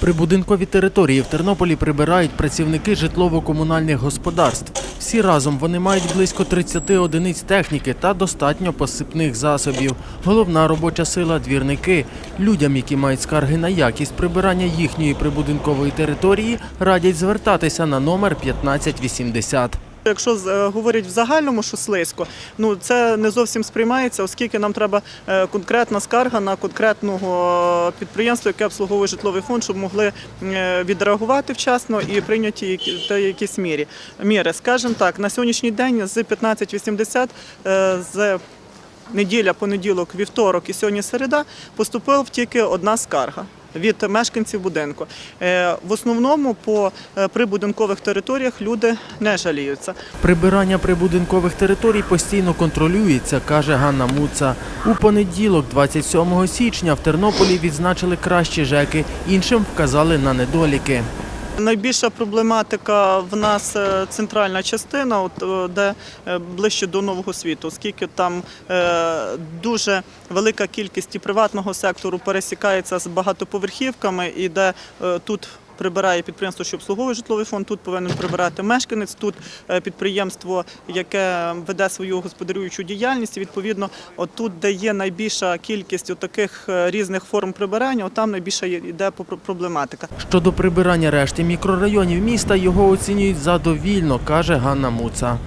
Прибудинкові території в Тернополі прибирають працівники житлово-комунальних господарств. Всі разом вони мають близько 30 одиниць техніки та достатньо посипних засобів. Головна робоча сила двірники. Людям, які мають скарги на якість прибирання їхньої прибудинкової території, радять звертатися на номер 1580. Якщо е, говорять в загальному, що слизько, ну це не зовсім сприймається, оскільки нам треба е, конкретна скарга на конкретного підприємства, яке обслуговує житловий фонд, щоб могли е, відреагувати вчасно і прийняті якісь мірі. Міри. Скажімо так, на сьогоднішній день з 1580 е, з неділя, понеділок, вівторок і сьогодні середа поступила тільки одна скарга. Від мешканців будинку Е, в основному по е, прибудинкових територіях люди не жаліються. Прибирання прибудинкових територій постійно контролюється, каже Ганна Муца. У понеділок, 27 січня, в Тернополі відзначили кращі ЖЕКи, іншим вказали на недоліки. Найбільша проблематика в нас е, центральна частина, от, е, де е, ближче до нового світу, оскільки там дуже велика кількість і приватного сектору пересікається з багатоповерхівками, і де тут. Прибирає підприємство, що обслуговує житловий фонд. Тут повинен прибирати мешканець. Тут е, підприємство, яке веде свою господарюючу діяльність. Відповідно, отут, де є найбільша кількість таких різних форм прибирання, там найбільша йде проблематика. Щодо прибирання решти мікрорайонів міста, його оцінюють задовільно, каже Ганна Муца.